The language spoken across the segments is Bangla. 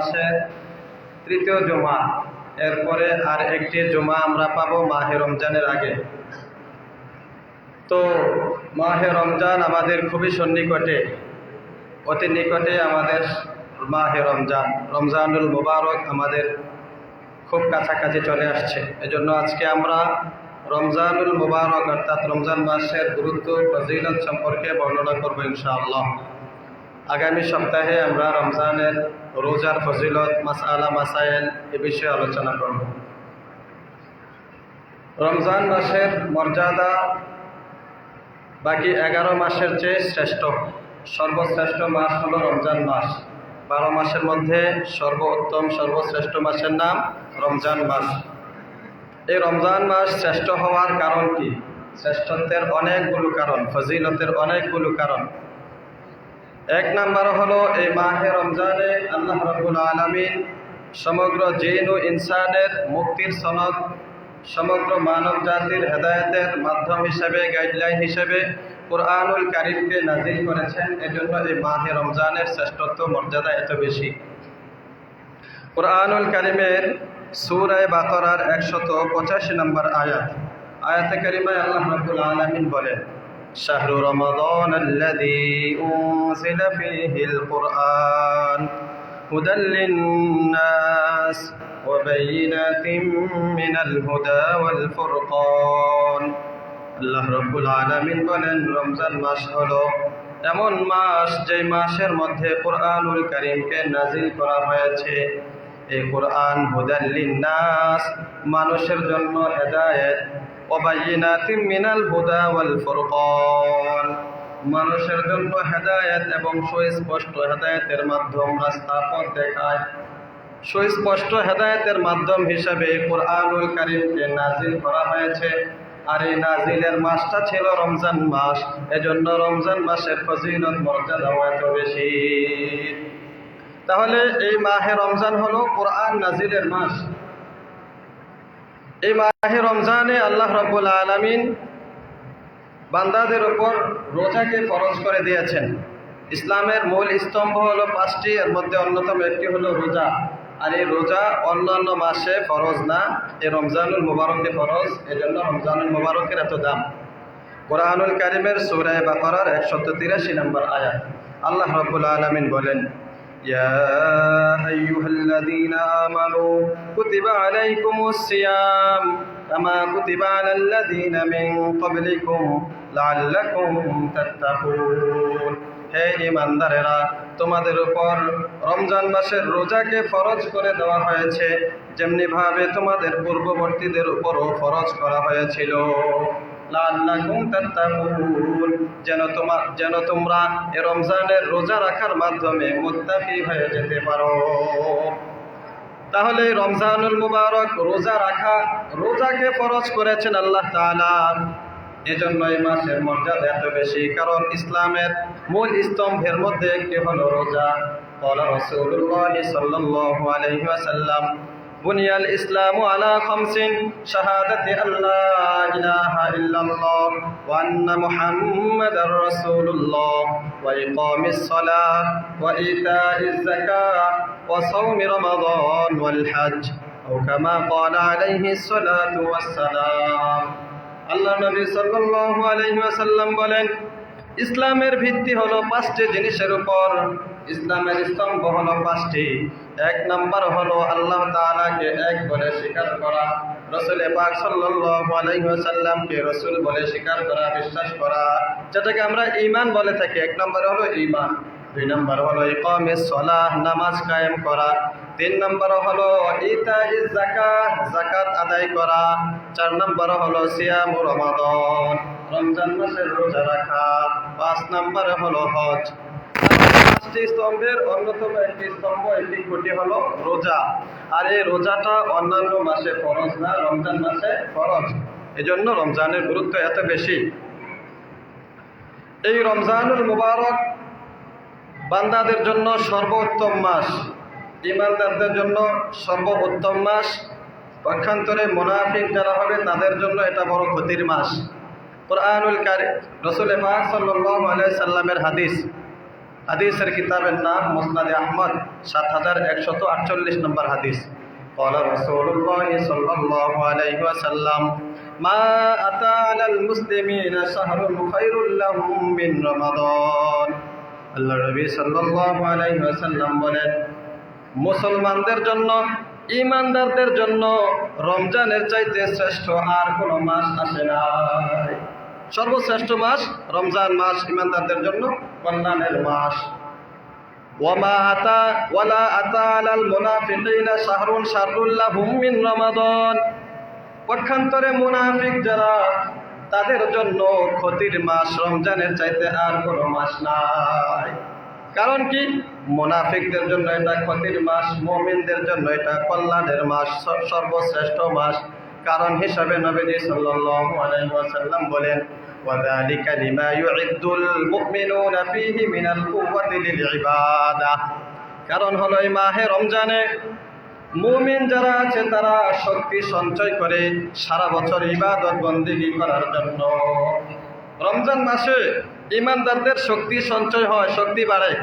মাসের তৃতীয় জমা। এরপরে আর একটি জমা আমরা পাবো মাহে রমজানের আগে। তো মাহে রমজান আমাদের খুবই সন্নিকটে। অতি নিকটে আমাদের মাহে রমজান। রমজানুল মুবারক আমাদের খুব কাছাকাছি চলে আসছে। এজন্য আজকে আমরা রমজানুল মুবারক অর্থাৎ রমজান মাসের গুরুত্ব ফজিলত সম্পর্কে বর্ণনা করব ইনশাআল্লাহ। আগামী সপ্তাহে আমরা রমজানের রোজার ফজিলত, মাসআলা মাসাইল এ বিষয়ে আলোচনা করব। রমজান মাসের মর্যাদা বাকি এগারো মাসের চেয়ে শ্রেষ্ঠ। সর্বশ্রেষ্ঠ মাস হলো রমজান মাস। বারো মাসের মধ্যে সর্বোত্তম, সর্বশ্রেষ্ঠ মাসের নাম রমজান মাস। এই রমজান মাস শ্রেষ্ঠ হওয়ার কারণ কি? শ্রেষ্ঠত্বের অনেকগুলো কারণ, ফজিলতের অনেকগুলো কারণ। এক নাম্বার হলো এই মাহে রমজানে আল্লাহ রবুল আলমিন সমগ্র জিন ও ইনসানের মুক্তির সনদ, সমগ্র মানব জাতির হেদায়তের মাধ্যম হিসেবে গাইডলাইন হিসেবে কোরআনুল কারিমকে নাজিল করেছেন। এজন্য এই মাহে রমজানের শ্রেষ্ঠত্ব মর্যাদা এত বেশি। কোরআনুল কারিমের সুরায় বাতরার একশত পঁচাশি নম্বর আয়াত। আয়াতে কারিমায় আল্লাহ রবুল আলমিন বলেন শাহরু রমাদান الذي أنزل فيه القرآن هدى للناس وبينات من الهدى والفرقان আল্লাহ রব্বুল আলামিন বলেন রমজান মাস হলো এমন মাস যে মাসের মধ্যে কোরআনুল করিমকে নাজিল করা হয়েছে এই কোরআন হুদাল্লিন নাস মানুষের জন্য হেদায়েত ওবাইনাতিম মিনাল হুদা ওয়াল ফুরকান। মানুষের জন্য হেদায়েত এবং সুস্পষ্ট হেদায়েতের মাধ্যম রাস্তা পথ দেখায়। সুস্পষ্ট হেদায়েতের মাধ্যম হিসাবে কোরআনুল কারিমকে নাজিল করা হয়েছে। আর এই নাজিলের মাসটা ছিল রমজান মাস, এজন্য রমজান মাসের ফজিলত, মর্যাদাও এত বেশি। তাহলে এই মাহে রমজান হলো কোরআন নাজিরের মাস। এই মাহে রমজানে আল্লাহ রব্বুল আলমিন বান্দাদের ওপর রোজাকে ফরজ করে দিয়েছেন। ইসলামের মূল স্তম্ভ হলো পাঁচটি, এর মধ্যে অন্যতম একটি হলো রোজা। আর এই রোজা অন্যান্য মাসে ফরজ না এই রমজানুল মুবারকে ফরজ, এজন্য রমজানুল মুবারকের এত দাম। কোরআনুল কারিমের সুরায় বাকরার একশত তিরাশি নম্বর আয়াত। আল্লাহ রব্বুল আলমিন বলেন يا أيها الذين آمنوا كتب عليكم الصيام كما كتب على الذين من قبلكم لعلكم تتقون হে ইমানদারেরা তোমাদের উপর রমজান মাসের রোজাকে ফরজ করে দেওয়া হয়েছে যেমনি ভাবে তোমাদের পূর্ববর্তীদের উপরও ফরজ করা হয়েছিল লাল্লাকুম তাত্তাকুন যেন তোমার যেন তোমরা এ রমজানের রোজা রাখার মাধ্যমে মোত্তাকি হয়ে যেতে পারো। তাহলে রমজানুল মুবারক রোজা রাখা, রোজাকে ফরজ করেছেন আল্লাহ তালা এজন্য এই মাসের মর্যাদা এত বেশি, কারণ ইসলামের মূল স্তম্ভের মধ্যে একটি হলো রোজা। রসুল্লাহ সাল্লাহ আলহিহাসাল্লাম بني الإسلام على خمس شهادة أن لا إله إلا الله وأن محمد رسول الله وإقام الصلاة وإيتاء الزكاة وصوم رمضان والحج أو كما قال عليه الصلاة والسلام আল্লাহ নবী সাল্লাল্লাহু আলাইহি ওয়াসাল্লাম বলেন ইসলামের ভিত্তি হলো পাঁচটি জিনিসের উপর। ইসলামের স্তম্ভ হলো পাঁচটি। এক নম্বর হলো আল্লাহ তালাকে এক বলে স্বীকার করা। রসুল পাক সাল্লাইসাল্লামকে রসুল বলে স্বীকার করা, বিশ্বাস করা। যেটাকে আমরা ইমান বলে থাকি, এক নম্বর হলো ঈমান। দুই নম্বর হলো ইকামিস সলাহ, নামাজ কায়েম করা। তিন নম্বর হলো ইতাই জাকাত জাকাত আদায় করা। চার নম্বর হলো সিয়াম রমাদান, রমজান মাসের রোজা রাখা। পাঁচ নম্বর হলো হজ। পাঁচটি স্তম্ভের অন্যতম একটি স্তম্ভ, একটি খুঁটি হলো রোজা। আর এই রোজাটা অন্যান্য মাসে ফরজ না, রমজান মাসে ফরজ। এজন্য রমজানের গুরুত্ব এত বেশি। এই রমজানুল মুবারক বান্দাদের জন্য সর্বোত্তম মাস ইমানদারদের জন্য সর্বোত্তম মাস পক্ষান্তরে মোনাফিক যারা হবে তাদের জন্য এটা বড় ক্ষতির মাস কোরআনুল কারি রসুল পাক সাল্লাল্লাহু আলাইহি সাল্লামের হাদিস হাদিসের কিতাবের নাম মুসনাদে আহমদ সাত হাজার একশত আটচল্লিশ নম্বর হাদিস قال رسول الله صلى الله عليه وسلم ما أتى على المسلمين شهر خير لهم من رمضان আল্লাহ নবী ওয়াসাল্লাম বলেন, মুসলমানদের জন্য ইমানদারদের জন্য রমজানের চাইতে শ্রেষ্ঠ আর কোনো মাস আসে নাই সর্বশ্রেষ্ঠ মাস রমজান মাস ইমানদারদের জন্য কল্যাণের মাস। আতা মিন মুনাফিক যারা, তাদের জন্য ক্ষতির মাস রমজানের চাইতে আর কোনো মাস নাই। কারণ কি মোনাফিকদের জন্য এটা ক্ষতির মাস মুমিনদের জন্য এটা কল্যাণের মাস স- সর্বশ্রেষ্ঠ মাস কারণ হিসাবে নবীজি সাল্লাল্লাহু আলাইহি ওয়াসাল্লাম বলেন وذلك لما يعد المؤمنون فيه من القوة للعبادة কারণ হলো এই মাহে রমজানে মুমিন যারা আছে তারা শক্তি সঞ্চয় করে সারা বছর ইবাদত বন্দিগি করার জন্য রমজান মাসে ইমানদারদের শক্তি সঞ্চয় হয়, শক্তি বাড়ে।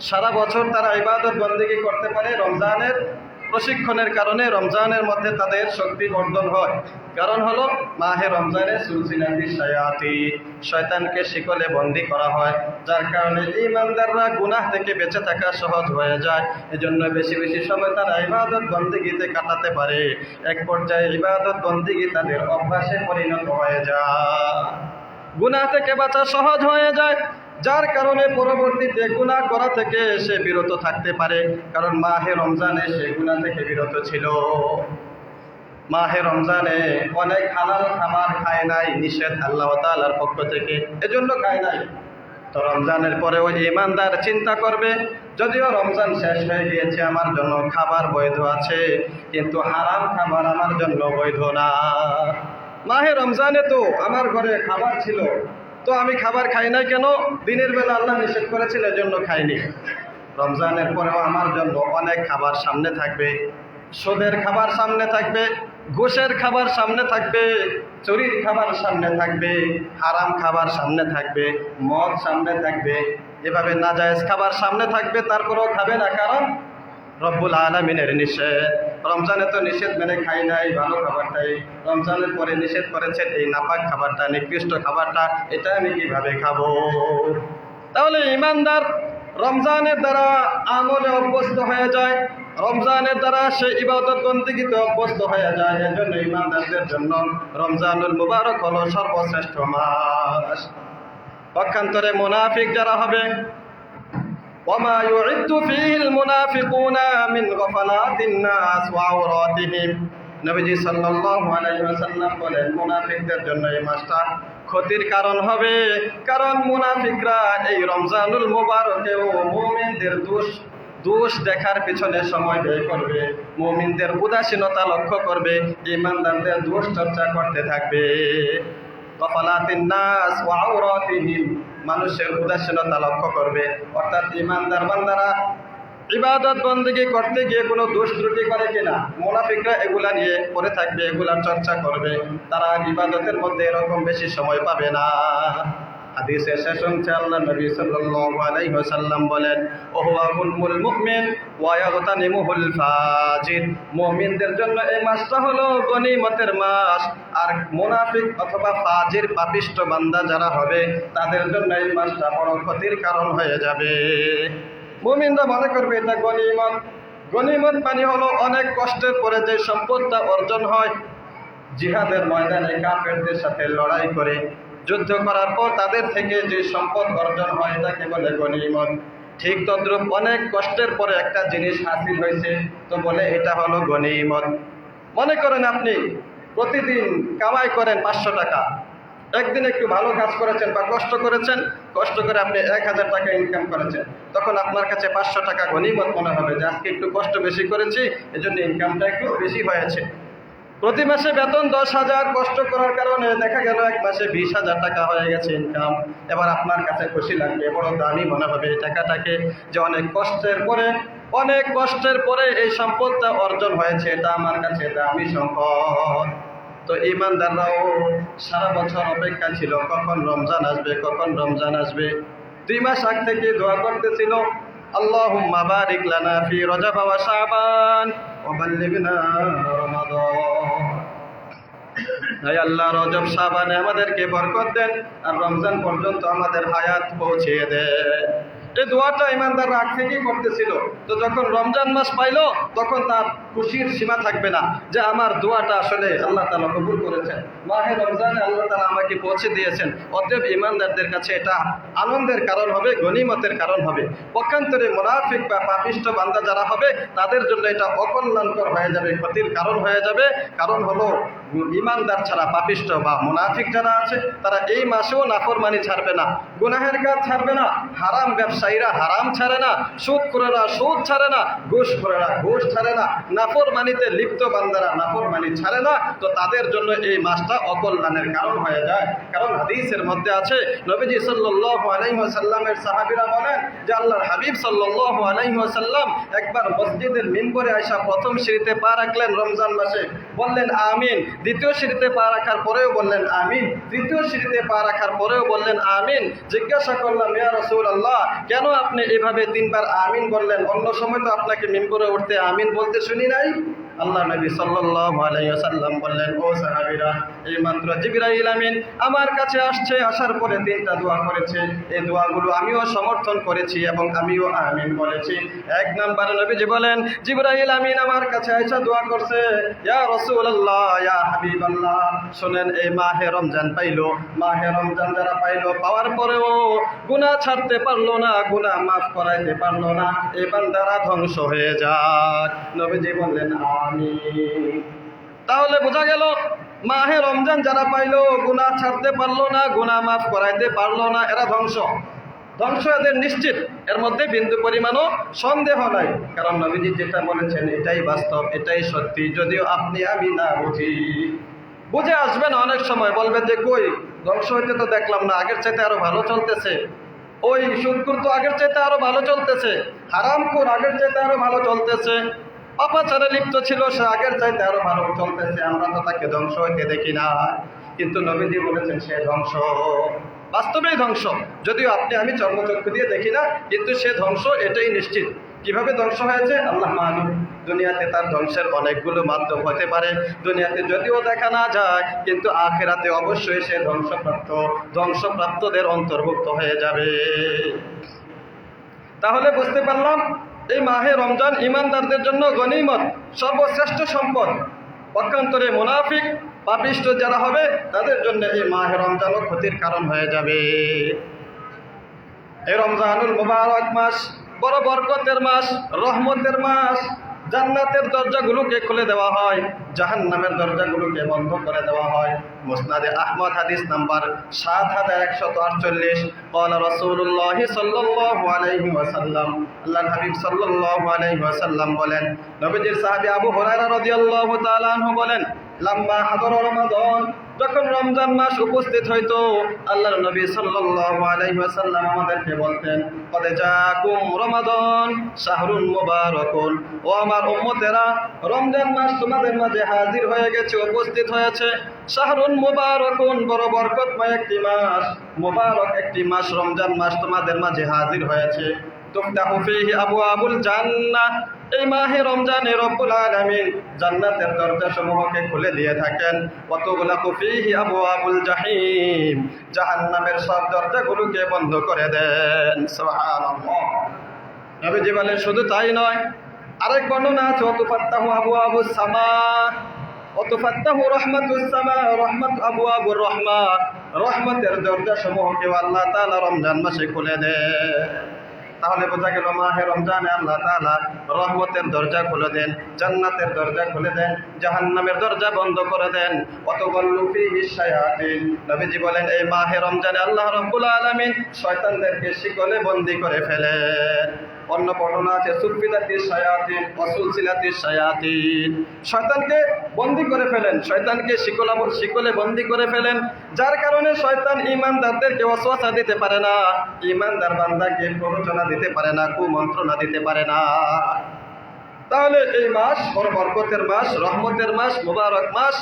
সারা বছর তারা ইবাদত বন্দিগি করতে পারে। রমজানের প্রশিক্ষণের কারণে রমজানের মধ্যে তাদের শক্তি বর্ধন হয়। কারণ হলো, মাহে রমজানে সুলসিলাতি শায়াতি, শয়তানকে শিকলে বন্দি করা হয়। যার কারণে ইমানদাররা গুনাহ থেকে বেঁচে থাকা সহজ হয়ে যায়। এজন্য বেশি বেশি সময় তারা ইবাদত বন্দিগিতে কাটাতে পারে। এক পর্যায়ে ইবাদত বন্দিগি তাদের অভ্যাসে পরিণত হয়ে যায়। গুনাহ থেকে বাঁচা সহজ হয়ে যায়। যার কারণে পরবর্তীতে গুনাহ করা থেকে সে বিরত থাকতে পারে। কারণ মাহে রমজানে সে গুনাহ থেকে বিরত ছিল। মাহে রমজানে অনেক হালাল খাবার খায় নাই, নিষেধ আল্লাহ তাআলার পক্ষ থেকে। এজন্য খায় নাই। তো রমজানের পরেও ইমানদার চিন্তা করবে, যদিও রমজান শেষ হয়ে গিয়েছে, আমার জন্য খাবার বৈধ আছে, কিন্তু হারাম খাবার আমার জন্য বৈধ না। মাহে রমজানে তো আমার ঘরে খাবার ছিল। তো আমি খাবার খাই না কেন? দিনের বেলা আল্লাহ নিষেধ করেছিল জন্য খাইনি। রমজানের পরেও আমার জন্য অনেক খাবার সামনে থাকবে। সুদের খাবার সামনে থাকবে ঘুষের খাবার সামনে থাকবে, চুরির খাবার সামনে থাকবে, হারাম খাবার সামনে থাকবে, মদ সামনে থাকবে। এভাবে নাজায়েজ খাবার সামনে থাকবে, তারপরেও খাবে না। কারণ রব্বুল আলমিনের নিষেধ। রমজানে তো নিষেধ মেনে খাই নাই, ভালো খাবারটাই রমজানের পরে নিষেধ করেছেন এই নাপাক খাবারটা, নিকৃষ্ট খাবারটা, এটা আমি কীভাবে খাব? তাহলে ইমানদার রমজানের দ্বারা আমলে অভ্যস্ত হয়ে যায়, রমজানের দ্বারা সে ইবাদত বন্দিগিতে অভ্যস্ত হয়ে যায় এর জন্য ইমানদারদের জন্য রমজানুল মুবারক হলো সর্বশ্রেষ্ঠ মাস। পক্ষান্তরে মুনাফিক যারা হবে وما يعد فيه المنافقون من غفلات الناس وعوراتهم নবীজি সাল্লাল্লাহু আলাইহি ওয়াসাল্লাম বলেন মুনাফিকদের জন্য এই মাসটা ক্ষতির কারণ হবে কারণ মুনাফিকরা এই রমজানুল মুবারকেও মুমিনদের দোষ দোষ দেখার পিছনে সময় ব্যয় করবে মুমিনদের উদাসীনতা লক্ষ্য করবে ইমানদারদের দোষ চর্চা করতে থাকবে গফলাতিন মানুষের উদাসীনতা লক্ষ্য করবে। অর্থাৎ ইমানদার বান্দারা ইবাদত বন্দিগি করতে গিয়ে কোনো দোষ ত্রুটি করে কিনা, মোনাফিকরা এগুলা নিয়ে পড়ে থাকবে এগুলার চর্চা করবে। তারা ইবাদতের মধ্যে এরকম বেশি সময় পাবে না। হাদিসে শেষ অংশে আল্লাহ নবী সাল্লাল্লাহু আলাইহি ওয়াসাল্লাম বলেন ওহুয়া গুলমুল মুমিন ওয়া ইয়াগতানিমুহুল ফাজির মুমিনদের জন্য এই মাসটা হলো গনিমতের মাস। আর মুনাফিক অথবা ফাজির পাপিষ্ট বান্দা যারা হবে, তাদের জন্য এই মাসটা বড় ক্ষতির কারণ হয়ে যাবে। মুমিনরা মনে করবে, এটা গনিমত। গনিমত মানে হলো অনেক কষ্টের পরে যে সম্পদটা অর্জন হয়, জিহাদের ময়দানে কাফেরদের সাথে লড়াই করে। যুদ্ধ করার পর তাদের থেকে যে সম্পদ অর্জন হয় এটাকে বলে গনিমত ঠিক তদ্রুপ অনেক কষ্টের পরে একটা জিনিস হাসিল হয়েছে, তো বলে এটা হলো গনিমত মনে করেন আপনি, প্রতিদিন কামাই করেন পাঁচশো টাকা। একদিন একটু ভালো কাজ করেছেন বা কষ্ট করেছেন, কষ্ট করে আপনি এক হাজার টাকা ইনকাম করেছেন। তখন আপনার কাছে পাঁচশো টাকা গনিমত মনে হবে যে আজকে একটু কষ্ট বেশি করেছি, এজন্য ইনকামটা একটু বেশি হয়েছে। প্রতি মাসে বেতন দশ হাজার কষ্ট করার কারণে দেখা গেল এক মাসে বিশ হাজার টাকা হয়ে গেছে ইনকাম এবার আপনার কাছে খুশি লাগবে, বড় দামি মনে হবে এই টাকাটাকে যে অনেক কষ্টের পরে, অনেক কষ্টের পরে এই সম্পদটা অর্জন হয়েছে এটা আমার কাছে দামি সম্পদ। তো ইমানদাররাও সারা বছর অপেক্ষা ছিল, কখন রমজান আসবে, কখন রমজান আসবে। দুই মাস আগ থেকে দোয়া করতেছিল, আল্লাহুম্মা বারিক লানা ফি শাবান ওয়া বাল্লিগনা রমাদান। তাই আল্লাহ রজব সাবানে আমাদেরকে বরকত দেন আর রমজান পর্যন্ত আমাদের হায়াত পৌঁছে দেন এই দোয়াটা ইমানদার আগ থেকেই করতেছিল। তো যখন রমজান মাস পাইলো, তখন তার খুশির সীমা থাকবে না যে আমার দোয়াটা আসলে আল্লাহ তালা কবুল করেছেন। মাহে রমজানে আল্লাহ তালা আমাকে পৌঁছে দিয়েছেন। অতএব ইমানদারদের কাছে এটা আনন্দের কারণ হবে গণিমতের কারণ হবে। পক্ষান্তরে মোনাফিক বা পাপিষ্ট বান্দা যারা হবে, তাদের জন্য এটা অকল্যাণকর হয়ে যাবে, ক্ষতির কারণ হয়ে যাবে। কারণ হলো ইমানদার ছাড়া পাপিষ্ট বা মুনাফিক যারা আছে, তারা এই মাসেও নাফরমানি ছাড়বে না, গুনাহের কাজ ছাড়বে না, হারাম ব্যবসায়ীরা হারাম ছাড়ে না, সুদ করে না সুদ ছাড়ে না, ঘুষ করে না ঘুষ ছাড়ে না নাফরমানিতে লিপ্ত বান্দারা নাফরমানি ছাড়ে না, তো তাদের জন্য এই মাসটা অকল্যাণের কারণ হয়ে যায়। কারণ হাদিসের মধ্যে আছে, নবীজি সাল্লাল্লাহু আলাইহি ওয়াসাল্লামের সাহাবীরা বলেন যে আল্লাহর হাবিব সাল্লাল্লাহু আলাইহি ওয়াসাল্লাম একবার মসজিদের মিম্বরে আয়সা প্রথম সিঁড়িতে পা রাখলেন রমজান মাসে। বললেন, আমিন। দ্বিতীয় সিঁড়িতে পা রাখার পরেও বললেন, আমিন। তৃতীয় সিঁড়িতে পা রাখার পরেও বললেন, আমিন। জিজ্ঞাসা করলাম, ইয়া রসুল আল্লাহ কেন আপনি এভাবে তিনবার আমিন বললেন? অন্য সময় তো আপনাকে মিম্বরে উঠতে আমিন বলতে শুনি নাই আল্লাহ নবী ওয়াসাল্লাম বললেন, ও সাহাবীরা, এই মাত্র জিবরাইল আমিন আমার কাছে আসছে, আসার পরে তিনটা দোয়া করেছে। এই দোয়াগুলো আমিও সমর্থন করেছি এবং আমিও আমিন বলেছি। এক নম্বরে নবীজি বলেন, জিবরাইল আমিন আমার কাছে আইসা দোয়া করছে, ইয়া রাসূলুল্লাহ, ইয়া হাবিবাল্লাহ। শুনেন, এই মাহে রমজান পাইলো। মাহে রমজান যারা পাইলো, পাওয়ার পরেও গুনাহ ছাড়তে পারল না, গুনাহ মাফ করাইতে পারল না। এই বান্দারা ধ্বংস হয়ে যাক নবীজি বললেন আমিন তাহলে বোঝা গেল, মাহে রমজান যারা পাইলো, গুনাহ ছাড়তে পারল না, গুনাহ মাফ করাইতে পারল না, এরা ধ্বংস। ধ্বংস এদের নিশ্চিত, এর মধ্যে বিন্দু পরিমাণও সন্দেহ নাই। কারণ নবীজি যেটা বলেছেন, এটাই বাস্তব, এটাই সত্যি, যদিও আপনি, আমি না বুঝি। বুঝে আসবেন অনেক সময়, বলবেন যে কই, ধ্বংস হইতে তো দেখলাম না, আগের চাইতে আরও ভালো চলতেছে। ওই সুদকুর তো আগের চাইতে আরও ভালো চলতেছে হারামকুর আগের চাইতে আরও ভালো চলতেছে। পাপাচারে লিপ্ত ছিল, সে আগের চাইতে আরও ভালো চলতেছে। আমরা তো তাকে ধ্বংস হইতে দেখি না কিন্তু নবীজি বলেছেন, সে ধ্বংস। বাস্তবেই ধ্বংস। যদিও আপনি, আমি চর্মচক্ষু দিয়ে দেখি না, কিন্তু সে ধ্বংস, এটাই নিশ্চিত। কীভাবে ধ্বংস হয়েছে? আল্লাহ মালুম। দুনিয়াতে তার ধ্বংসের অনেকগুলো মাধ্যম হতে পারে। দুনিয়াতে যদিও দেখা না যায়, কিন্তু আখেরাতে অবশ্যই সে ধ্বংসপ্রাপ্ত, ধ্বংসপ্রাপ্তদের অন্তর্ভুক্ত হয়ে যাবে। তাহলে বুঝতে পারলাম এই মাহে রমজান ইমানদারদের জন্য গনিমত সর্বশ্রেষ্ঠ সম্পদ। পক্ষান্তরে মুনাফিক, পাপিষ্ট যারা হবে, তাদের জন্য এই মাহে রমজানও ক্ষতির কারণ হয়ে যাবে। এই রমজানুল মুবারক মাস, বড় বরকতের মাস, রহমতের মাস, জান্নাতের দরজাগুলোকে খুলে দেওয়া হয়। জাহান নামের দরজাগুলোকে বন্ধ করে দেওয়া হয়। মুসনাদে আহমদ হাদিস নাম্বার সাত হাজার একশত আটচল্লিশ। কল রসুল্লাহ সাল্লু আলাইহি আল্লাহ হাবিব সাল্লাহ আলাইহি বলেন, নবীজির সাহাবি আবু হরাইরা রাদিয়াল্লাহু তাআলা আনহু বলেন লাম্বা হাদর রমাদন, যখন রমজান মাস উপস্থিত হইতো আল্লাহ নবী সাল্লাল্লাহু আলাইহি ওয়াসাল্লাম আমাদেরকে বলতেন, কদ জাকুম রমাদান শাহরুন মুবারাকুন। ও আমার উম্মতেরা, রমজান মাস তোমাদের মাঝে হাজির হয়ে গেছে, উপস্থিত হয়েছে। শাহরুন মুবারাকুন, বড় বরকতময় একটি মাস। মোবারক একটি মাস, রমজান মাস তোমাদের মাঝে হাজির হয়েছে। এই জান্নাতের খুলে দিয়ে থাকেন। জাহান্নামের সব বন্ধ করে দেন। শুধু তাই নয় আরেক বর্ণনা আছে আবু আবু সামা। ওয়াতুফাত্তাহু রহমাতুস সামা, রহমাত আবওয়াবুর রহমা রহমতের দরজাসমূহকে আল্লাহ তাআলা রমজান মাসে খুলে দেন তাহলে বোঝা গেল মাহে রমজানে আল্লাহ তাআলা রহমতের দরজা খুলে দেন, জান্নাতের দরজা খুলে দেন, জাহান্নামের দরজা বন্ধ করে দেন। অত গল্লু ফিহি শায়াতিন। নবীজি বলেন, এই মাহে রমজানে আল্লাহ রাব্বুল আলামিন শয়তানদেরকে শিকলে বন্দি করে ফেলেন অন্য বর্ণনা আছে সুফিদাতির শায়াতিন অসুলসিলাতির শায়াতিন। শয়তানকে বন্দি করে ফেলেন, শয়তানকে শিকলা শিকলে বন্দি করে ফেলেন, যার কারণে শয়তান ইমানদারদেরকে অসওয়াসা দিতে পারে না। ইমানদার বান্দাকে প্ররোচনা দিতে পারে না, কুমন্ত্রণা দিতে পারে না। তাহলে এই মাস বড় বরকতের মাস, রহমতের মাস, মুবারক মাস,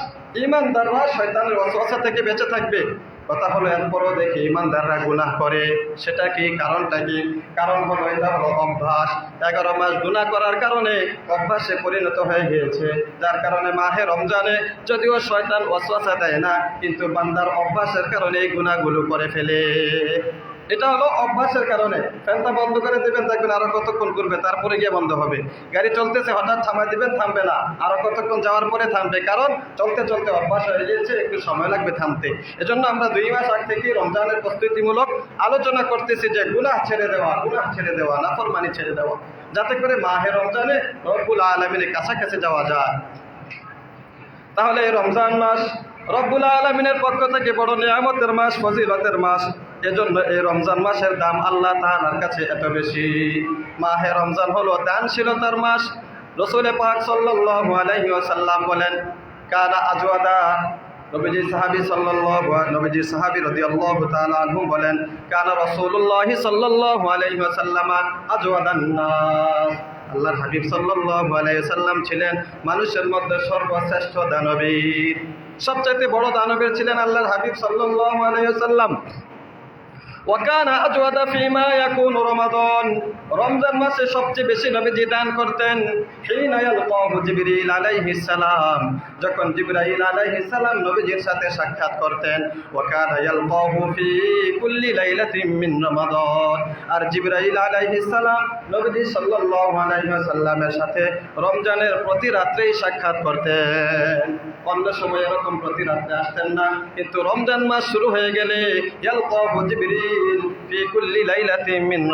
ইমানদাররা শয়তানের অসওয়াসা থেকে বেঁচে থাকবে। কথা হলো, এরপরও দেখি ইমানদাররা গুনাহ করে। সেটা কি কারণটা কি? কারণ হলো, এটা হলো অভ্যাস। এগারো মাস গুনা করার কারণে অভ্যাসে পরিণত হয়ে গিয়েছে। যার কারণে মাহে রমজানে যদিও শয়তান অশ্বাসা দেয় না, কিন্তু বান্দার অভ্যাসের কারণে এই গুণাগুলো করে ফেলে। এটা হলো অভ্যাসের কারণে। ফ্যানটা বন্ধ করে দেবেন, দেখবেন আরও কতক্ষণ করবে তারপরে গিয়ে বন্ধ হবে। গাড়ি চলতেছে, হঠাৎ থামাই দিবেন, থামবে না। আরও কতক্ষণ যাওয়ার পরে থামবে, কারণ চলতে চলতে অভ্যাস হয়ে গিয়েছে, একটু সময় লাগবে থামতে। এজন্য আমরা দুই মাস আগ থেকে রমজানের প্রস্তুতিমূলক আলোচনা করতেছি যে গুনাহ ছেড়ে দেওয়া, গুনাহ ছেড়ে দেওয়া, নাফরমানি ছেড়ে দেওয়া, যাতে করে মাহে রমজানে রব্বুল আলমিনের কাছাকাছি যাওয়া যায়। তাহলে রমজান মাস রব্বুল আলমিনের পক্ষ থেকে বড় নিয়ামতের মাস, ফজিলতের মাস। এজন্য এই রমজান মাসের দাম আল্লাহ তাহার কাছে এত বেশি। মাহে রমজান হলো দানশীলতার মাস। রসুলে পাক সাল্লাল্লাহু আলাইহি ওয়াসাল্লাম বলেন, কানা আজওয়াদা। নবীজি সাহাবী সাল্লাল্লাহু নবীজি সাহাবী রাদিয়াল্লাহু তাআলা আনহু বলেন, কানা রাসূলুল্লাহি সাল্লাল্লাহু আলাইহি ওয়াসাল্লাম আজওয়াদান নাস। আল্লাহর হাবিব সাল্লাল্লাহু আলাইহি সাল্লাম ছিলেন মানুষের মধ্যে সর্বশ্রেষ্ঠ দানবীর। সবচাইতে বড় দানবীর ছিলেন আল্লাহর হাবিব সাল্লাল্লাহু আলাইহি সাল্লাম ওয়াকানা আজওয়াদা ফিমা ইয়াকুনু রমাদান। রমজান মাসে সবচেয়ে বেশি নবীজি দান করতেন, হিনা ইয়ালকাহু জিবরিল আলাইহিস সালাম। যখন জিবরাইল আলাইহিস সালাম নবীজির সাথে সাক্ষাৎ করতেন, ওয়াকানা ইয়ালকাহু ফি কুল্লি লাইলাতিন মিন রমাদান। আর জিবরাইল আলাইহিস সালাম নবীজি সাল্লাল্লাহু আলাইহি ওয়াসাল্লামের সাথে রমজানের প্রতি রাত্রেই সাক্ষাৎ করতেন। অন্য সময় এরকম প্রতি রাত্রে আসতেন না, কিন্তু রমজান মাস শুরু হয়ে গেলে ইয়ালকাহু জিবরিল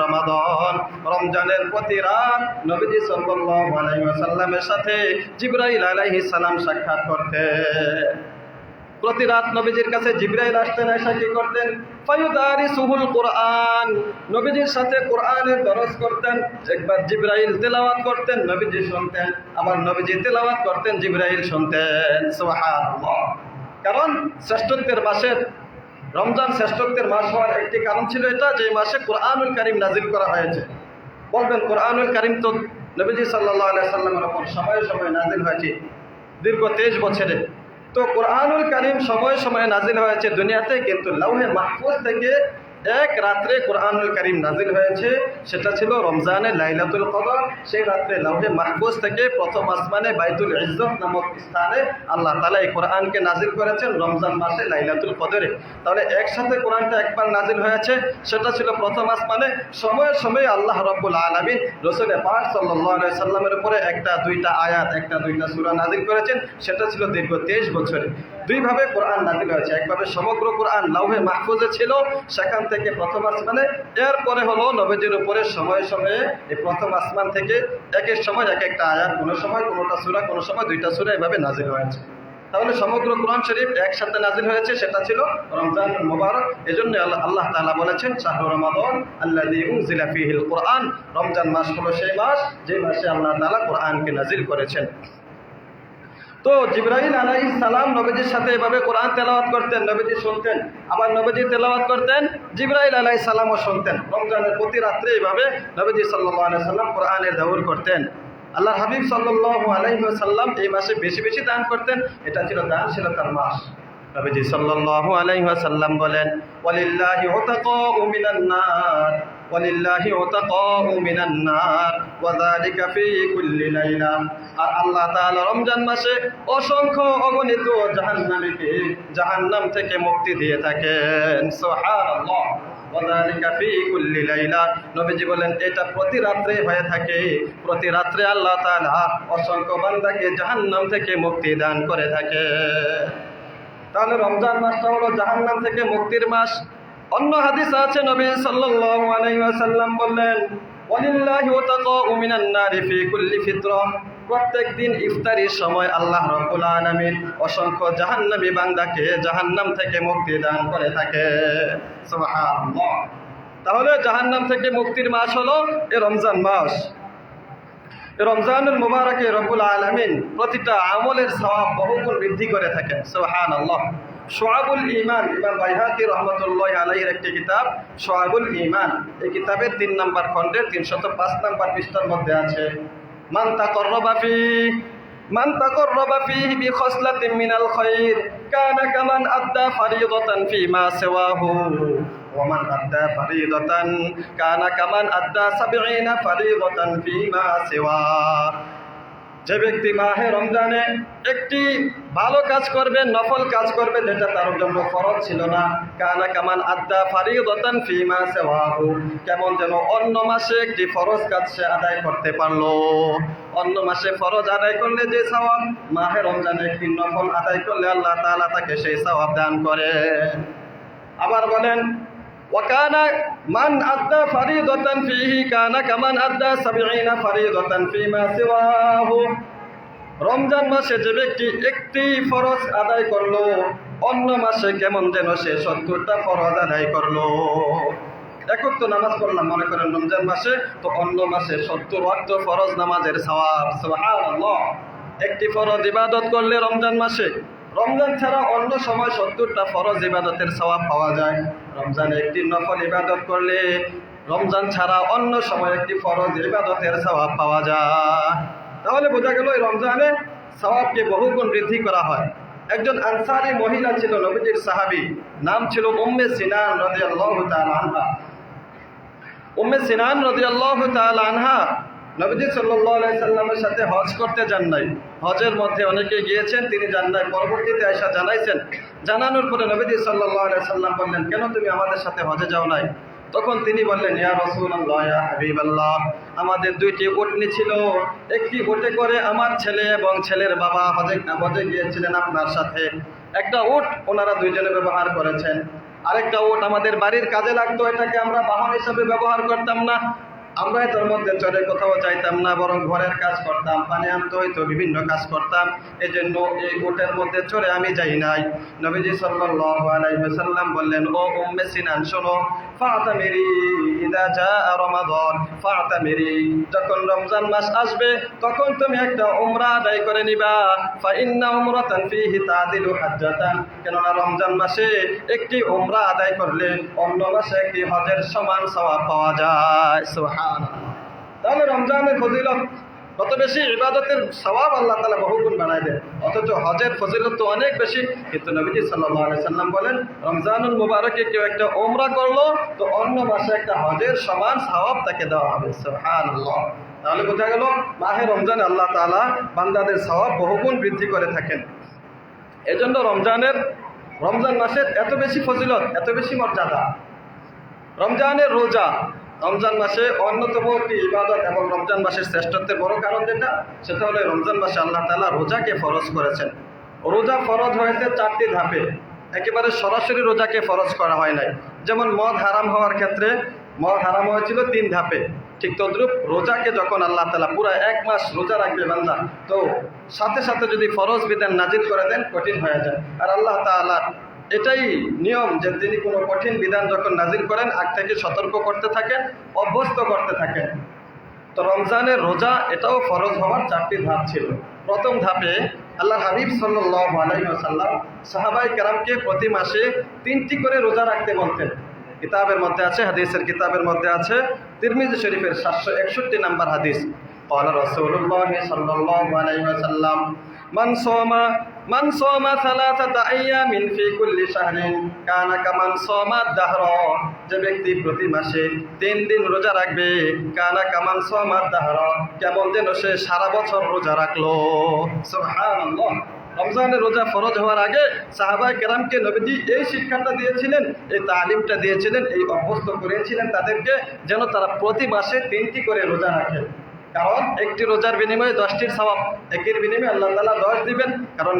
রমাদান। রমজানের প্রতি রাত নবীজি সাল্লাল্লাহু আলাইহি সাথে জিবরাইল আলাইহিস সালাম সাক্ষাৎ করতেন। প্রতি রাত নবীজির কাছে জিব্রাইল আসতেন এসে কি করতেন? ফায়ুদারি সুহুল কোরআন। নবীজির সাথে কোরআনের দরজ করতেন, একবার জিব্রাইল তেলাওয়াত করতেন, নবীজি শুনতেন, আবার নবীজি তেলাওয়াত করতেন, জিব্রাইল শুনতেন। সুবহানাল্লাহ। কারণ শ্রেষ্ঠত্বের মাসের রমজান শ্রেষ্ঠত্বের মাস হওয়ার একটি কারণ ছিল এটা, যে মাসে কোরআনুল করিম নাজিল করা হয়েছে। বলবেন, কোরআনুল করিম তো নবীজি সাল্লাহ আলাই সাল্লামের ওপর সময়ে সময়ে নাজিল হয়েছে, দীর্ঘ তেইশ বছরে। তো কোরআনুল করিম সময়ে সময়ে নাজিল হয়েছে দুনিয়াতে, কিন্তু লৌহে মাহফুজ থেকে এক রাত্রে কোরআনুল কারিম নাজিল হয়েছে, সেটা ছিল রমজানে লাইলাতুল কদর। সেই রাত্রে লৌহে মাহফুজ থেকে প্রথম আসমানে বাইতুল ইজ্জত নামক স্থানে আল্লাহ তালা এই কোরআনকে নাজিল করেছেন রমজান মাসে লাইলাতুল কদরে। তাহলে একসাথে কোরআনটা একবার নাজিল হয়েছে, সেটা ছিল প্রথম আসমানে। সময়ে সময়ে আল্লাহ রব্বুল আলমী রসুলের পাক সাল্লাহ সাল্লামের উপরে একটা, দুইটা আয়াত, একটা, দুইটা সুরা নাজিল করেছেন, সেটা ছিল দীর্ঘ তেইশ বছরে দুইভাবে কোরআন নাজিল হয়েছে, একভাবে সমগ্র কোরআন লাউহে মাহফুজে ছিল, সেখান থেকে প্রথম আসমানে, এরপরে হলো নবীজির উপরে সময়ে সময়ে এই প্রথম আসমান থেকে এক এক সময় এক একটা আয়াত, কোনো সময় কোনোটা সুরা, কোনো সময় দুইটা সুরা এভাবে নাজিল হয়েছে। তাহলে সমগ্র কোরআন শরীফ একসাথে নাজিল হয়েছে, সেটা ছিল রমজান মোবারক। এজন্য আল্লাহ আল্লাহ তাআলা বলেছেন, শাহরু রমাদান আল্লাযী উনজিলা ফীহিল কোরআন। রমজান মাস হলো সেই মাস যে মাসে আল্লাহ তাআলা কোরআনকে নাজিল করেছেন। তো জিব্রাহিম আলাইহিস সালাম নবীজির সাথে এভাবে কোরআন তেলাওয়াত করতেন, নবীজি শুনতেন আবার নবীজি তেলাওয়াত করতেন জিব্রাহিল আলাইহিস সালামও শুনতেন। রমজানের প্রতি রাত্রে এইভাবে নবীজি আলাইহি সাল্লাম কোরআনের দাউর করতেন। আল্লাহ হাবিব সাল্লাল্লাহু আলাইহি সাল্লাম এই মাসে বেশি বেশি দান করতেন, এটা ছিল দান ছিল তার মাস। নবীজি সাল্লাল্লাহু আলাইহি ওয়াসাল্লাম বলেন, ওয়ালিল্লাহি ওয়ালিল্লাহি উতাকাউ মিনান নার, ওয়া যালিকা ফি কুল্লি লাইলা। আর আল্লাহ তাআলা রমজান মাসে অসংখ্য অগণিত জাহান্নামীকে জাহান্নাম থেকে মুক্তি দিয়ে থাকেন। সুবহানাল্লাহ। নবীজি বলেন, এটা প্রতি রাত্রে হয়ে থাকে। প্রতি রাত্রে আল্লাহ তাআলা অসংখ্য বান্দাকে জাহান্নাম থেকে মুক্তি দান করে থাকে তাহলে রমজান মাসটা হলো জাহান্নাম থেকে মুক্তির মাস। অন্য হাদিস আছে, নবী সাল্লাল্লাহু আলাইহি ওয়াসাল্লাম বললেন, ওয়ালিল্লাহি ওয়াতাকাউ মিনান নারি ফি কুল্লি ফিতরা। প্রত্যেক দিন ইফতারির সময় আল্লাহ রাব্বুল আলামিন অসংখ্য জাহান্নামী বান্দাকে জাহান্নাম থেকে মুক্তি দান করে থাকে। তাহলে জাহান্নাম থেকে মুক্তির মাস হলো এ রমজান মাস। রমজানুল মুবারকে রব্বুল আলমিন প্রতিটা আমলের সওয়াব বহুগুণ বৃদ্ধি করে থাকেন। সোহান আল্লাহ সোয়াবুল ইমান ইমাম বাইহাকি রহমতুল্লাহ আলাইহির একটি কিতাব সোয়াবুল ইমান এই কিতাবের তিন নম্বর খণ্ডের তিনশত পাঁচ নম্বর পৃষ্ঠার মধ্যে আছে মান তাকর্রবা ফি মান তাকর্রবা ফিহি বিখসলাতিন মিনাল খায়র كان كمن أدى فريضة فيما سواه ومن أدى فريضة كان كمن أدى سبعين فريضة فيما سواه যে ব্যক্তি মাহে রমজানে একটি ভালো কাজ করবে, নফল কাজ করবে, যেটা তার জন্য ফরজ ছিল না। কানা কামান আদ্দা ফারিদতান মাসে সেওয়াহু। কেমন যেন অন্য মাসে একটি ফরজ কাজ সে আদায় করতে পারল। অন্য মাসে ফরজ আদায় করলে যে সওয়াব, মাহে রমজানে একটি নফল আদায় করলে আল্লাহ তাআলা তাকে সেই সওয়াব দান করে। আবার বলেন وكان من أدى فريضة فيه كان كمن أدى سبعين فريضة فيما سواه রমজান মাসে যে ব্যক্তি একটি ফরজ আদায় করলো অন্য মাসে কেমন যেন সে সত্তরটা ফরজ আদায় করলো একক তো নামাজ পড়লাম মনে করেন রমজান মাসে তো অন্য মাসে সত্তর ওয়াক্ত ফরজ নামাজের সওয়াব সুবহানাল্লাহ একটি ফরজ ইবাদত করলে রমজান মাসে রমজান ছাড়া অন্য সময় সত্তরটা ফরজ ইবাদতের সওয়াব পাওয়া যায়। রমজানে একটি নফল ইবাদত করলে রমজান ছাড়া অন্য সময় একটি ফরজ ইবাদতের সওয়াব পাওয়া যায়। তাহলে বোঝা গেল রমজানে সওয়াবকে বহুগুণ বৃদ্ধি করা হয়। একজন আনসারি মহিলা ছিল, নবীজির সাহাবী। নাম ছিল উম্মে সিনান রাদিয়াল্লাহু তাআলা আনহা। উম্মে সিনান রাদিয়াল্লাহু তাআলা আনহা, নবীজি আলাইহি সাল্লামের সাথে হজ করতে যান নাই। হজের মধ্যে অনেকে গিয়েছেন, তিনি যান নাই পরবর্তীতে আয়সা জানাইছেন, জানানোর পরে নবীজি সাল্লাহ সাল্লাম বললেন, কেন তুমি আমাদের সাথে হজে যাও নাই? তখন তিনি বললেন, ইয়া ইয়া হাবিবাল্লাহ, আমাদের দুইটি উটনি ছিল। একটি উটে করে আমার ছেলে এবং ছেলের বাবা হজে হজে গিয়েছিলেন আপনার সাথে। একটা উট ওনারা দুইজনে ব্যবহার করেছেন। আরেকটা উট আমাদের বাড়ির কাজে লাগতো, এটাকে আমরা বাহন হিসাবে ব্যবহার করতাম না। আমরা এটার মধ্যে চলে কোথাও চাইতাম না, বরং ঘরের কাজ করতাম, পানি আনতে হইতো, বিভিন্ন কাজ করতাম। এই জন্য এই গোটের মধ্যে চড়ে আমি যাই নাই। নবীজি ওয়াসাল্লাম বললেন, ও উম্মে সিনান, শোনো, ফাতামিরি ইদা জা রমাদান, ফাতামিরি, যখন রমজান মাস আসবে, তখন তুমি একটা উমরা আদায় করে নিবা। ফা ইন্না উমরাতান ফিহি তাদিলু হাজ্জাতান। কেননা রমজান মাসে একটি উমরা আদায় করলে অন্য মাসে একটি হজের সমান সওয়াব পাওয়া যায়। সুবহানাল্লাহ। তাহলে রমজানের ফজিলত, কত বেশি ইবাদতের স্বভাব আল্লাহ তালা বহুগুণ বানায় দেন অথচ হজের ফজিলত তো অনেক বেশি। কিন্তু নবীজি আলাইহি সাল্লাম বলেন, রমজানুল মুবারকে কেউ একটা ওমরা করল, তো অন্য মাসে একটা হজের সমান সওয়াব তাকে দেওয়া হবে। সুবহানাল্লাহ। তাহলে বোঝা গেল, মাহে রমজান আল্লাহ তাআলা বান্দাদের স্বভাব বহুগুণ বৃদ্ধি করে থাকেন। এজন্য রমজানের, রমজান মাসের এত বেশি ফজিলত, এত বেশি মর্যাদা। রমজানের রোজা রমজান মাসে অন্যতম একটি ইবাদত এবং রমজান মাসের শ্রেষ্ঠত্বের বড় কারণ যেটা, সেটা হলো রমজান মাসে আল্লাহ তাআলা রোজাকে ফরজ করেছেন। রোজা ফরজ হয়েছে চারটি ধাপে। একেবারে সরাসরি রোজাকে ফরজ করা হয় নাই। যেমন মদ হারাম হওয়ার ক্ষেত্রে, মদ হারাম হয়েছিল তিন ধাপে। ঠিক তদ্রুপ রোজাকে যখন আল্লাহ তালা পুরো এক মাস রোজা রাখবে বান্দা, তো সাথে সাথে যদি ফরজ বিধান নাজিল করে দেন, কঠিন হয়ে যায়। আর আল্লাহ তাআলা এটাই নিয়ম যে তিনি কোনো কঠিন বিধান যখন নাজিল করেন আগ থেকে সতর্ক করতে থাকেন অভ্যস্ত করতে থাকেন তো রমজানের রোজা এটাও ফরজ হওয়ার চারটি ধাপ ছিল প্রথম ধাপে আল্লাহ হাবিব সাল্লাল্লাহু আলাইহি ওয়াসাল্লাম সাহাবাই কেরামকে প্রতি মাসে তিনটি করে রোজা রাখতে বলতেন কিতাবের মধ্যে আছে হাদিসের কিতাবের মধ্যে আছে তিরমিজি শরীফের সাতশো একষট্টি নাম্বার হাদিস قال رسول الله صلى الله عليه وسلم من صام মান সোমা সালাসাতা আইয়ামিন ফি কুল্লি শাহরিন কানা কামান সোমা দাহর। যে ব্যক্তি প্রতি মাসে তিন দিন রোজা রাখবে, কানা কামান সমাদ দাহর। কেমন যেন সে সারা বছর রোজা রাখল। সুবহানাল্লাহ। রমজানের রোজা ফরজ হওয়ার আগে সাহাবা কেরামকে নবীজি এই শিক্ষাটা দিয়েছিলেন, এই তালিমটা দিয়েছিলেন, এই অভ্যস্ত করেছিলেন তাদেরকে যেন তারা প্রতি মাসে তিনটি করে রোজা রাখে। কারণ একটি রোজার বিনিময়ে দশটির স্বভাব একের বিনিময়ে আল্লাহ তালা দশ দিবেন। কারণ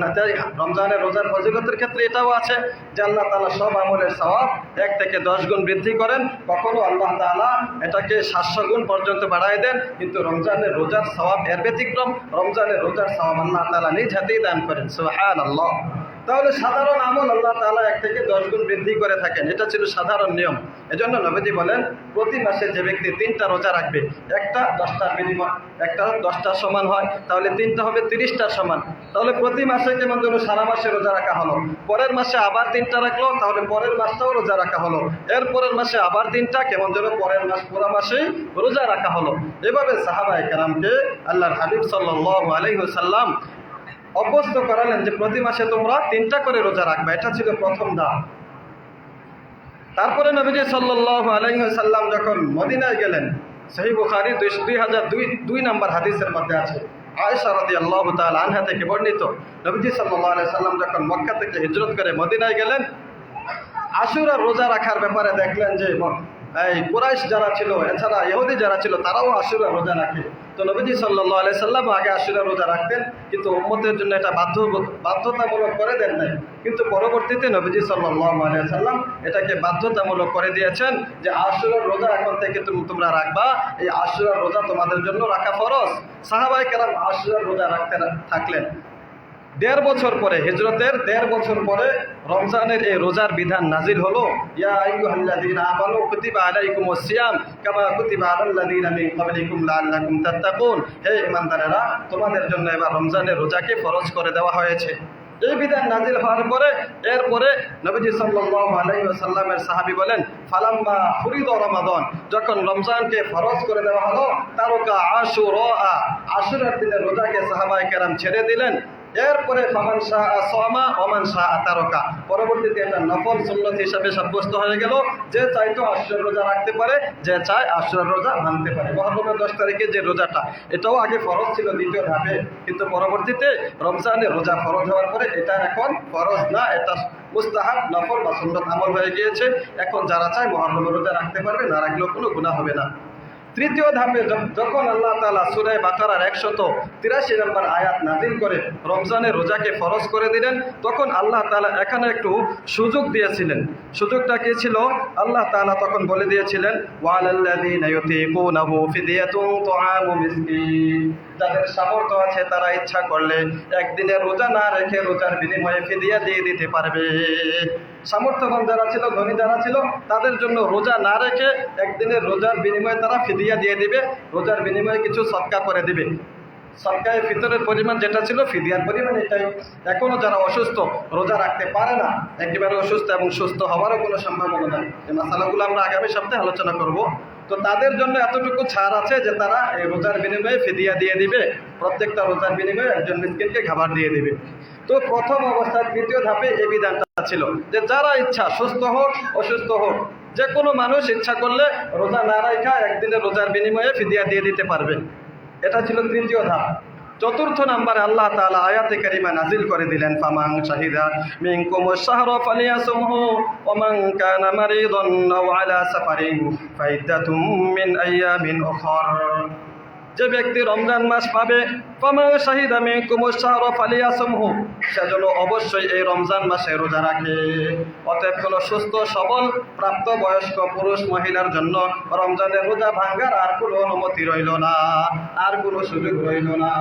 রমজানের রোজার ফজিলতের ক্ষেত্রে এটাও আছে যে আল্লাহ তালা সব আমলের স্বভাব এক থেকে দশ গুণ বৃদ্ধি করেন। কখনো আল্লাহ তালা এটাকে সাতশো গুণ পর্যন্ত বাড়ায় দেন। কিন্তু রমজানের রোজার স্বভাব এর ব্যতিক্রম। রমজানের রোজার সওয়াব আল্লাহ তালা নিজ হাতেই দান করেন। সুহান আল্লাহ তাহলে সাধারণ আমল আল্লাহ তালা এক থেকে দশ গুণ বৃদ্ধি করে থাকেন। এটা ছিল সাধারণ নিয়ম। এজন্য নবীজি বলেন, প্রতি মাসে যে ব্যক্তি তিনটা রোজা রাখবে, একটা দশটার বিনিময়, একটা দশটার সমান হয়, তাহলে তিনটা হবে তিরিশটার সমান। তাহলে প্রতি মাসে কেমন যেন সারা মাসে রোজা রাখা হলো। পরের মাসে আবার তিনটা রাখল, তাহলে পরের মাসটাও রোজা রাখা হলো। এর পরের মাসে আবার তিনটা, কেমন যেন পরের মাস পুরো মাসে রোজা রাখা হলো। এভাবে সাহাবায়ে কেরামকে আল্লাহর হাবিব সাল্লাল্লাহু আলাইহি ওয়াসাল্লাম অভ্যস্ত করালেন যে প্রতি মাসে তোমরা তিনটা করে রোজা রাখবে। এটা ছিল প্রথম দাম তারপরে নবীজি সাল্লাহ আলাইসাল্লাম যখন মদিনায় গেলেন সেই বুখারি দুই হাজার দুই দুই নম্বর হাদিসের মধ্যে আছে। আয়েশা রাদি আল্লাহ তাল আনহা থেকে বর্ণিত, নবীজি সাল্লাহ আলাই সাল্লাম যখন মক্কা থেকে হিজরত করে মদিনায় গেলেন আশুরা রোজা রাখার ব্যাপারে দেখলেন যে এই কুরাইশ যারা ছিল, এছাড়া ইহুদি যারা ছিল, তারাও আশুরা রোজা রাখে। তো নবীজি সাল্লাহ আলাই সাল্লাম আগে আশুরা রোজা রাখতেন, কিন্তু উম্মতের জন্য এটা বাধ্য বাধ্যতামূলক করে দেন নাই। কিন্তু পরবর্তীতে নবীজি সাল্লাহ আলিয়া সাল্লাম এটাকে বাধ্যতামূলক করে দিয়েছেন যে আশুরার রোজা এখন থেকে তুমি- তোমরা রাখবা, এই আশুরার রোজা তোমাদের জন্য রাখা ফরজ। সাহাবাই কেরাম আশুরার রোজা রাখতে থাকলেন। দেড় বছর পরে, হিজরতের দেড় বছর পরে রমজানের এই রোজার বিধান নাজিল হলো হে তোমাদের জন্য এবার রমজানের রোজাকে ফরজ করে দেওয়া হয়েছে। এই বিধান নাজিল হওয়ার পরে, এরপরে নবীজি ওয়াসাল্লামের সাহাবী বলেন, ফালাম্মা ফুরিদ রমাদান। যখন রমজানকে ফরজ করে দেওয়া হলো, তারকা আশুরা আশুরের দিনে রোজাকে সাহাবায়ে কেরাম ছেড়ে দিলেন। এরপরে ফামান শাহ সমা ওমান শাহ তারকা। পরবর্তীতে এটা নফল সুন্নত হিসাবে সাব্যস্ত হয়ে গেল। যে চাইতো আশ্রয় রোজা রাখতে পারে, যে চায় আশ্রয় রোজা ভাঙতে পারে। মহরমের দশ তারিখে যে রোজাটা, এটাও আগে ফরজ ছিল দ্বিতীয় ধাপে। কিন্তু পরবর্তীতে রমজানে রোজা ফরজ হওয়ার পরে এটা এখন ফরজ না, এটা মুস্তাহাব, নফল বা সুন্নত আমল হয়ে গিয়েছে। এখন যারা চায় মহরমের রোজা রাখতে পারবে, না রাখলেও কোনো গুণা হবে না। তৃতীয় ধাপে যখন আল্লাহ তালা সুরায় বাকারার একশত তিরাশি নম্বর আয়াত নাজিল করে রমজানের রোজাকে ফরজ করে দিলেন, তখন আল্লাহ তালা এখানে একটু সুযোগ দিয়েছিলেন। সুযোগটা কি ছিল? আল্লাহ তালা তখন বলে দিয়েছিলেন যাদের সামর্থ্য আছে তারা ইচ্ছা করলে একদিনে রোজা না রেখে রোজার বিনিময়ে ফিদিয়া দিয়ে দিতে পারবে। সামর্থ্যবান যারা ছিল, ধনী যারা ছিল, তাদের জন্য রোজা না রেখে একদিনের রোজার বিনিময়ে তারা ফিদিয়া দিয়ে দিবে। রোজার বিনিময়ে কিছু সৎকার করে দিবে। সৎকায় ফিতরের পরিমাণ যেটা ছিল, ফিদিয়ার পরিমাণ এটাই। এখনও যারা অসুস্থ, রোজা রাখতে পারে না, একেবারে অসুস্থ এবং সুস্থ হওয়ারও কোনো সম্ভাবনা নেই। এই মশালাগুলো আমরা আগামী সপ্তাহে আলোচনা করব। তো তাদের জন্য এতটুকু ছাড় আছে যে তারা এই রোজার বিনিময়ে ফিদিয়া দিয়ে দিবে। প্রত্যেকটা রোজার বিনিময়ে একজন মিসকিনকে খাবার দিয়ে দিবে। তো প্রথম অবস্থার তৃতীয় ধাপে এই বিধানটা ছিল যে যারা ইচ্ছা সুস্থ হোক, অসুস্থ হোক, যে কোনো মানুষ ইচ্ছা করলে রোজা না রাখা একদিনের রোজার বিনিময়ে ফিদিয়া দিয়ে দিতে পারবে। এটা ছিল তৃতীয় ধাপ। চতুর্থ নাম্বারে আল্লাহ তাআলা আয়াতে কারিমা নাজিল করে দিলেন, ফামান শাহিদা মিনকুম আশ-শাহর ফালিয়াসুমহু ওয়া মান কানা মারিদান আলা সাফারিন ফাইদ্দাতুম মিন আইয়ামিন উখর। যে ব্যক্তি রমজান মাস পাবে ফামান শাহিদা মিনকুম আশ-শাহর ফালিয়াসুমহু সে যেন অবশ্যই এই রমজান মাসে রোজা রাখে। অতএব কোনো সুস্থ, সবল প্রাপ্ত বয়স্ক পুরুষ মহিলার জন্য রমজানের রোজা ভাঙ্গার আর কোনো অনুমতি রইল না, আর কোনো সুযোগ রইল না।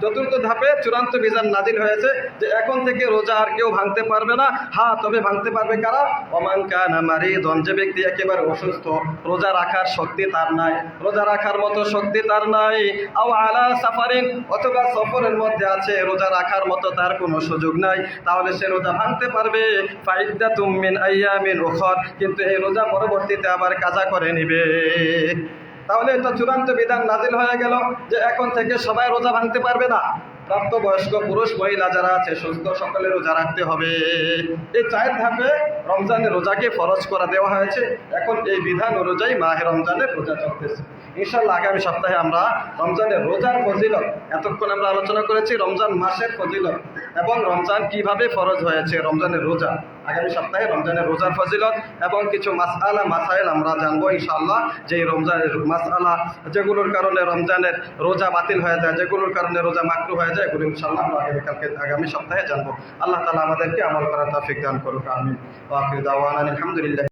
চতুর্থ ধাপে চূড়ান্ত বিধান নাজিল হয়েছে যে এখন থেকে রোজা আর কেউ ভাঙতে পারবে না। হ্যাঁ তবে ভাঙতে পারবে কারা? অমাঙ্কা না মারি ধন যে ব্যক্তি একেবারে অসুস্থ, রোজা রাখার শক্তি তার নাই। রোজা রাখার মতো শক্তি তার নাই। আও আলা সাফারিন, অথবা সফরের মধ্যে আছে, রোজা রাখার মতো তার কোনো সুযোগ নাই। তাহলে সে রোজা ভাঙতে পারবে। ফাইদা তুমিন আইয়ামিন উখর, কিন্তু এই রোজা পরবর্তীতে আবার কাজা করে নিবে। তাহলে এটা চূড়ান্ত বিধান নাজিল হয়ে গেল যে এখন থেকে সবাই রোজা ভাঙতে পারবে না। প্রাপ্তবয়স্ক পুরুষ, মহিলা যারা আছে, সুস্থ সকলে রোজা রাখতে হবে। এই চার ধাপে রমজানের রোজাকে ফরজ করা দেওয়া হয়েছে। এখন এই বিধান অনুযায়ী মাহে রমজানের রোজা চলতেছে। ইনশাল্লাহ আগামী সপ্তাহে আমরা রমজানের রোজার ফজিলত এতক্ষণ আমরা আলোচনা করেছি, রমজান মাসের ফজিলত এবং রমজান কীভাবে ফরজ হয়েছে, রমজানের রোজা। আগামী সপ্তাহে রমজানের রোজার ফজিলত এবং কিছু মাসআলা, মাসাইল আমরা জানব ইনশাআল্লাহ যে রমজানের মাসআলা যেগুলোর কারণে রমজানের রোজা বাতিল হয়ে যায়, যেগুলোর কারণে রোজা মাকরু হয়ে যায়, এগুলো ইনশাআল্লাহ আমরা আগামীকালকে আগামী সপ্তাহে জানব। আল্লাহ তালা আমাদেরকে আমল করার তৌফিক দান করুক আমি আলহামদুলিল্লাহ।